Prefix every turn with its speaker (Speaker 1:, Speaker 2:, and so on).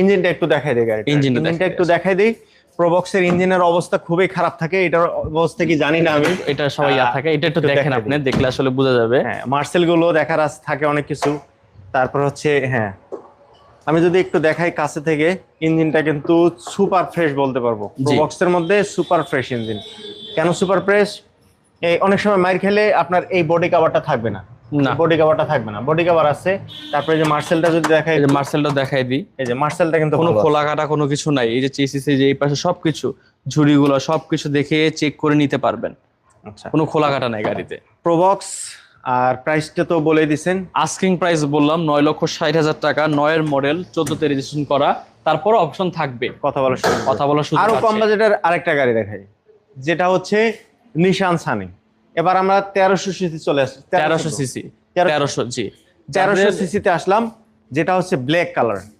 Speaker 1: ইঞ্জিনটা একটু দেখাই দিই গাড়ি
Speaker 2: ইঞ্জিনটা
Speaker 1: একটু দেখাই দিই। প্রবক্সের ইঞ্জিনের অবস্থা খুবই খারাপ থাকে এটার অবস্থা কি জানি না আমি।
Speaker 2: এটা সবাই ইয়া থাকে এটা একটু দেখেন আপনি দেখলে আসলে বোঝা যাবে।
Speaker 1: হ্যাঁ মার্সেলগুলো দেখার আস থাকে অনেক কিছু। তারপর হচ্ছে হ্যাঁ আমি যদি একটু দেখাই কাছে থেকে ইঞ্জিনটা কিন্তু সুপার ফ্রেশ বলতে পারব। প্রবক্সের মধ্যে সুপার ফ্রেশ ইঞ্জিন কেন সুপার ফ্রেশ এই অনেক সময় মাইর খেলে আপনার এই বডি কাভারটা থাকবে না।
Speaker 2: না।
Speaker 1: বডি কাভারটা থাকবে না। বডি কাভার আছে তারপরে যে মার্সেলটা যদি দেখাই
Speaker 2: এই যে মার্সেলটা দেখাই দিই।
Speaker 1: এই যে মার্সেলটা কিন্তু
Speaker 2: কোনো
Speaker 1: ভালো
Speaker 2: খোলা কাটা কোনো কিছু নাই। এই যে চেসিস যে এই পাশে সবকিছু ঝুড়িগুলো সবকিছু দেখে চেক করে নিতে পারবেন।
Speaker 1: আচ্ছা।
Speaker 2: কোনো খোলা কাটা নাই গাড়িতে।
Speaker 1: প্রবক্স আর প্রাইসটা তো বলে দিছেন।
Speaker 2: আস্কিং প্রাইস বললাম নয় লক্ষ ষাট হাজার টাকা নয়ের মডেল চোদ্দতে রেজিস্ট্রেশন করা। তারপর অপশন থাকবে।
Speaker 1: কথা বলার
Speaker 2: কথা বলার সুযোগ
Speaker 1: আরও কম। বাজেটের আরেকটা গাড়ি দেখাই। যেটা হচ্ছে নিশান সানি এবার আমরা তেরোশো সিসি চলে আসছি
Speaker 2: তেরোশো সিসি।
Speaker 1: তেরো-
Speaker 2: তেরোশো জি।
Speaker 1: তেরোশো সিসিতে আসলাম যেটা হচ্ছে ব্ল্যাক কালার।